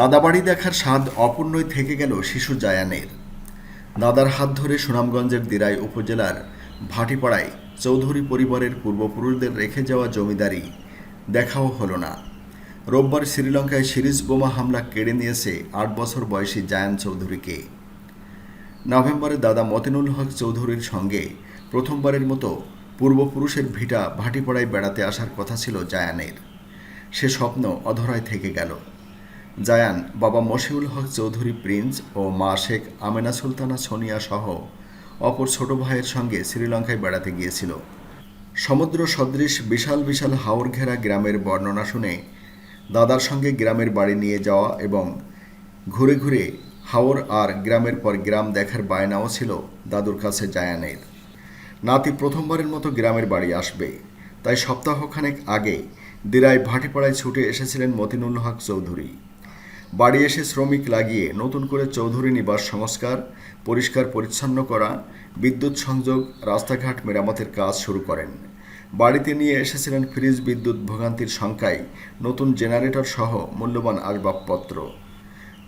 দাদাবাড়ি দেখার স্বাদ অপূর্ণই থেকে গেল শিশু জায়ানের। দাদার হাত ধরে সুনামগঞ্জের দিরাই উপজেলার ভাটিপাড়ায় চৌধুরী পরিবারের পূর্বপুরুষদের রেখে যাওয়া জমিদারি দেখাও হলো না। রোববার শ্রীলঙ্কায় সিরিজ বোমা হামলা কেড়ে নিয়েছে আট বছর বয়সী জায়ান চৌধুরীকে। নভেম্বরে দাদা মতিনুল হক চৌধুরীর সঙ্গে প্রথমবারের মতো পূর্বপুরুষের ভিটা ভাটিপাড়ায় বেড়াতে আসার কথা ছিল জায়ানের। সে স্বপ্ন অধরায় থেকে গেল। জায়ান, বাবা মশিউল হক চৌধুরী প্রিন্স ও মা শেখ আমেনা সুলতানা সোনিয়া সহ অপর ছোট ভাইয়ের সঙ্গে শ্রীলঙ্কায় বেড়াতে গিয়েছিল। সমুদ্র সদৃশ বিশাল বিশাল হাওর ঘেরা গ্রামের বর্ণনা শুনে দাদার সঙ্গে গ্রামের বাড়ি নিয়ে যাওয়া এবং ঘুরে ঘুরে হাওর আর গ্রামের পর গ্রাম দেখার বায়নাও ছিল দাদুর কাছে জায়ানের। নাতি প্রথমবারের মতো গ্রামের বাড়ি আসবে, তাই সপ্তাহখানেক আগে দিরায় ভাটিপাড়ায় ছুটে এসেছিলেন মতিনুল হক চৌধুরী। বাড়ি এসে শ্রমিক লাগিয়ে নতুন করে চৌধুরী নিবাস সংস্কার, পরিষ্কার পরিচ্ছন্ন করা, বিদ্যুৎ সংযোগ, রাস্তাঘাট মেরামতের কাজ শুরু করেন। বাড়িতে নিয়ে এসেছিলেন ফ্রিজ বিদ্যুৎ ভোগান্তির সংখ্যায় নতুন জেনারেটর সহ মূল্যবান আসবাবপত্র।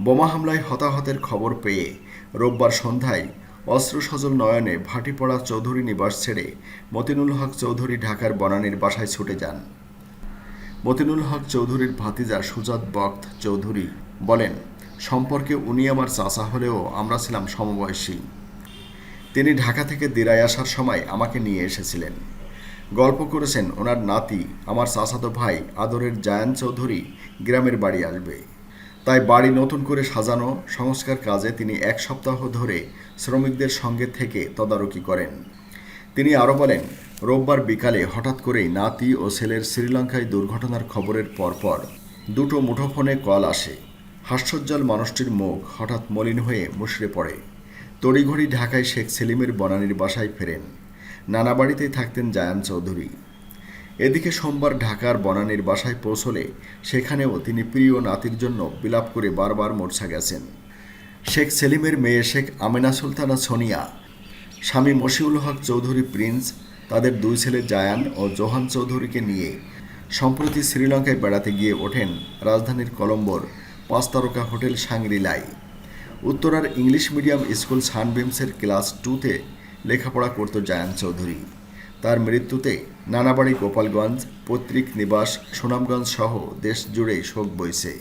বোমা হামলায় হতাহতের খবর পেয়ে রোববার সন্ধ্যায় অস্ত্রসজল নয়নে ভাটিপড়া চৌধুরী নিবাস ছেড়ে মতিনুল হক চৌধুরী ঢাকার বনানীর বাসায় ছুটে যান। মতিনুল হক চৌধুরীর ভাতিজা সুজাত বক্ত চৌধুরী বলেন, সম্পর্কে উনি আমার চাচা হলেও আমরা ছিলাম সমবয়সী। তিনি ঢাকা থেকে দিরায় আসার সময় আমাকে নিয়ে এসেছিলেন। গল্প করেছেন ওনার নাতি, আমার চাচাতো ভাই আদরের জায়ান চৌধুরী গ্রামের বাড়ি আসবে। তাই বাড়ি নতুন করে সাজানো, সংস্কার কাজে তিনি এক সপ্তাহ ধরে শ্রমিকদের সঙ্গে থেকে তদারকি করেন। তিনি আরও বলেন, রোববার বিকালে হঠাৎ করেই নাতি ও ছেলের শ্রীলঙ্কায় দুর্ঘটনার খবরের পরপর দুটো মুঠোফোনে কল আসে। হাস্যোজ্জ্বল মানুষটির মুখ হঠাৎ মলিন হয়ে মুষড়ে পড়ে। তড়িঘড়ি ঢাকায় শেখ সেলিমের বনানীর বাসায় ফেরেন। নানা বাড়িতেই থাকতেন জায়ান চৌধুরী। এদিকে সোমবার ঢাকার বনানীর বাসায় পৌঁছলে সেখানেও তিনি প্রিয় নাতির জন্য বিলাপ করে বারবার মোর্ছা গেছেন। শেখ সেলিমের মেয়ে শেখ আমেনা সুলতানা সোনিয়া, স্বামী মশিউল হক চৌধুরী প্রিন্স, তাদের দুই ছেলে জায়ান ও জোহান চৌধুরীকে নিয়ে সম্প্রতি শ্রীলঙ্কায় বেড়াতে গিয়ে ওঠেন রাজধানীর কলম্বোর পাঁচ তারকা হোটেল সাংরিলাই। উত্তরার ইংলিশ মিডিয়াম স্কুল সানবিমসের ক্লাস টুতে লেখাপড়া করত জায়ান চৌধুরী। তার মৃত্যুতে নানাবাড়ি গোপালগঞ্জ, পৈতৃক নিবাস, সুনামগঞ্জ সহ দেশ জুড়ে শোক বইছে।